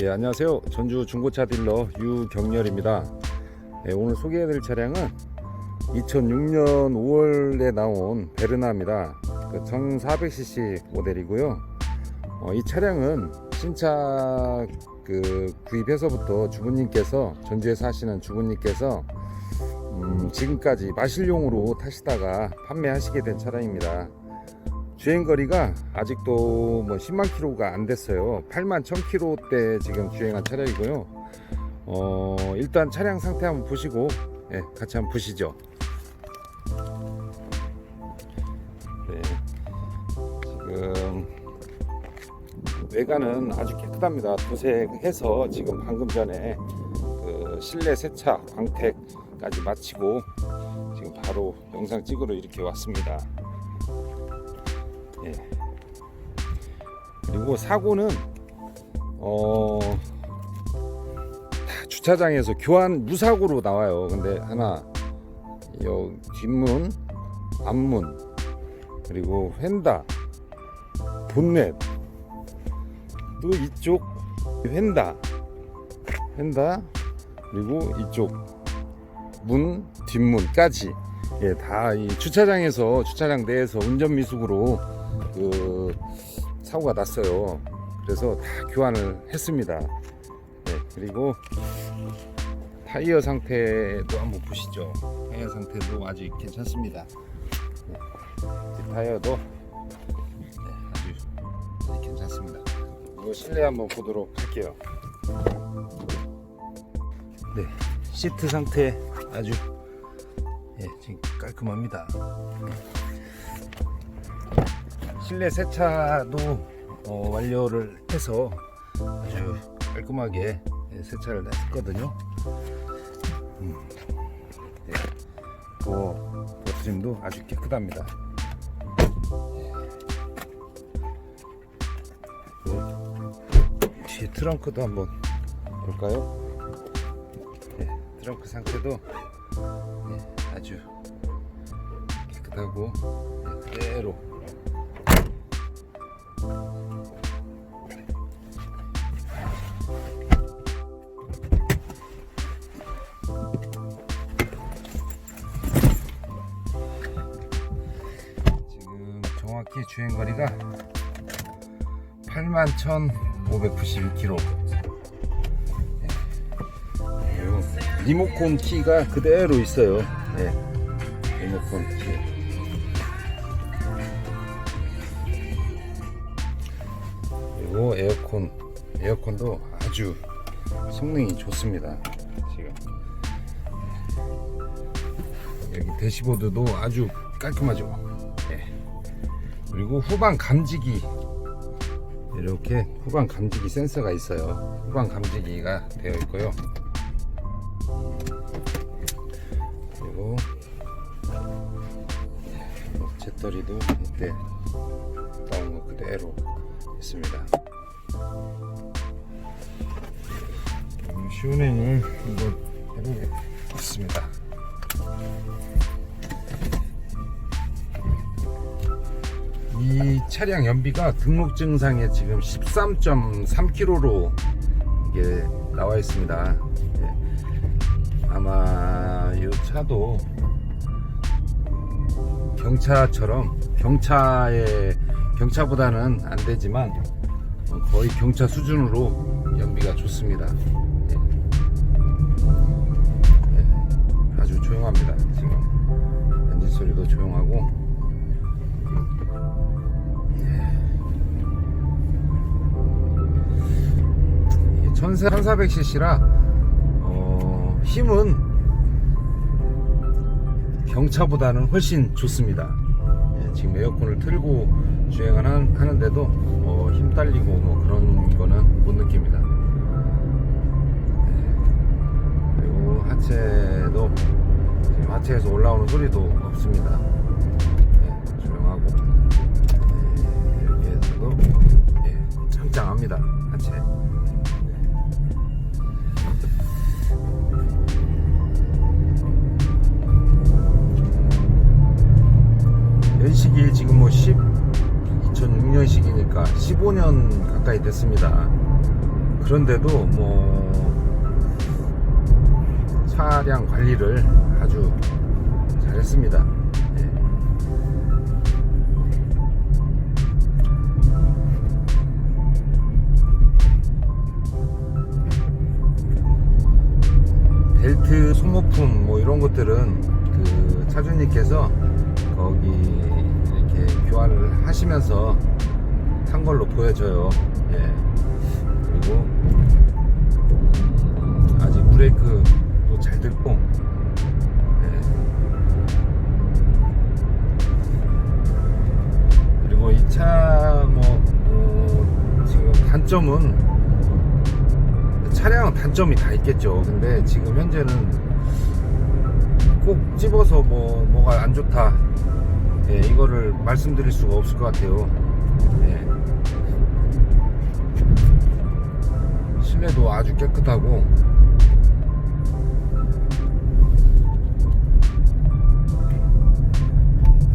예, 안녕하세요. 전주 중고차 딜러 유경렬입니다. 예, 오늘 소개해드릴 차량은 2006년 5월에 나온 베르나입니다. 그 1400cc 모델이고요. 어, 이 차량은 신차 그 구입해서부터 주부님께서 전주에 사시는 주부님께서 음, 지금까지 마실용으로 타시다가 판매하시게 된 차량입니다. 주행거리가 아직도 뭐 10만 킬로가 안 됐어요. 8만 1000 킬로 대 지금 주행한 차량이고요. 어, 일단 차량 상태 한번 보시고 예, 같이 한번 보시죠. 네, 지금 외관은 아주 깨끗합니다. 도색해서 지금 방금 전에 그 실내 세차 광택까지 마치고 지금 바로 영상 찍으러 이렇게 왔습니다. 예. 그리고 사고는 어, 다 주차장에서 교환 무사고로 나와요. 근데 하나 여 뒷문, 앞문 그리고 휀다, 본넷 또 이쪽 휀다, 휀다 그리고 이쪽 문 뒷문까지 예, 다 이 주차장에서 주차장 내에서 운전 미숙으로 그 사고가 났어요. 그래서 다 교환을 했습니다. 네, 그리고 타이어 상태도 한번 보시죠. 타이어 상태도 아직 괜찮습니다. 네, 이 타이어도 네, 아주 괜찮습니다. 이거 실내 한번 보도록 할게요. 네, 시트 상태 아주 예, 지금 깔끔합니다. 실내 세차도 어, 완료를 해서 아주 깔끔하게 예, 세차를 했거든요. 음, 예, 도어 버트림도 아주 깨끗합니다. 예. 뒤에 트렁크도 한번 볼까요? 예, 트렁크 상태도 예, 아주 깨끗하고 예, 그대로 정확히 주행거리가 81,592km. 리모컨 키가 그대로 있어요. 네. 리모컨 키. 그리고 에어컨, 에어컨도 아주 성능이 좋습니다. 지금 여기 대시보드도 아주 깔끔하죠. 네. 그리고 후방 감지기 이렇게 후방 감지기 센서가 있어요. 후방 감지기가 되어 있고요. 그리고 배터리도 이때 나온 거 그대로 있습니다. 음, 시운행을 한번 해보겠습니다. 이 차량 연비가 등록증상에 지금 13.3km로 이게 나와 있습니다. 예. 아마 이 차도 경차처럼 경차의 경차보다는 안 되지만 어, 거의 경차 수준으로 연비가 좋습니다. 예. 예, 아주 조용합니다. 지금 엔진 소리도 조용하고 1400cc라 어, 힘은 경차보다는 훨씬 좋습니다. 예, 지금 에어컨을 틀고 주행을 하는데도 어, 힘 딸리고 뭐 그런 거는 못 느낍니다. 예, 그리고 하체도 지금 하체에서 올라오는 소리도 없습니다. 예, 조용하고 예, 여기에서도 예, 짱짱합니다 하체. 연식이 지금 뭐 10, 2006년식이니까 15년 가까이 됐습니다. 그런데도 뭐 차량 관리를 아주 잘했습니다. 예. 벨트 소모품 뭐 이런 것들은 그 차주님께서 거기 이렇게 교환을 하시면서 탄 걸로 보여져요. 예. 그리고 음, 아직 브레이크도 잘 들고 예. 그리고 이 차뭐 지금 단점은 차량 단점이 다 있겠죠. 근데 지금 현재는 꼭 집어서 뭐 뭐가 안 좋다. 예, 이거를 말씀드릴 수가 없을 것 같아요. 예. 실내도 아주 깨끗하고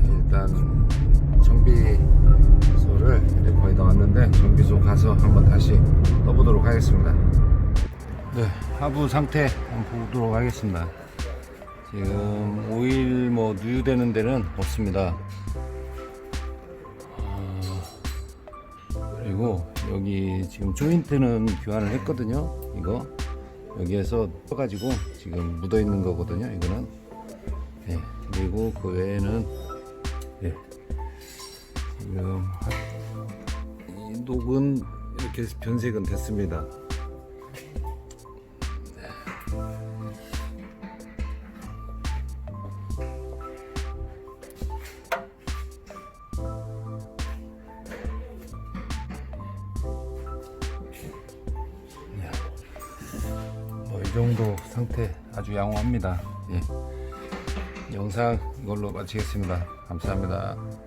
일단 정비소를 거의 다 왔는데 정비소 가서 한번 다시 떠보도록 하겠습니다. 네, 하부 상태 한번 보도록 하겠습니다. 지금 오일 뭐 누유되는 데는 없습니다. 어, 그리고 여기 지금 조인트는 교환을 했거든요. 이거 여기에서 떠가지고 지금 묻어 있는 거거든요. 이거는 예, 그리고 그 외에는 예, 지금 녹은 이렇게 변색은 됐습니다. 이 정도 상태 아주 양호합니다. 예. 영상 이걸로 마치겠습니다. 감사합니다.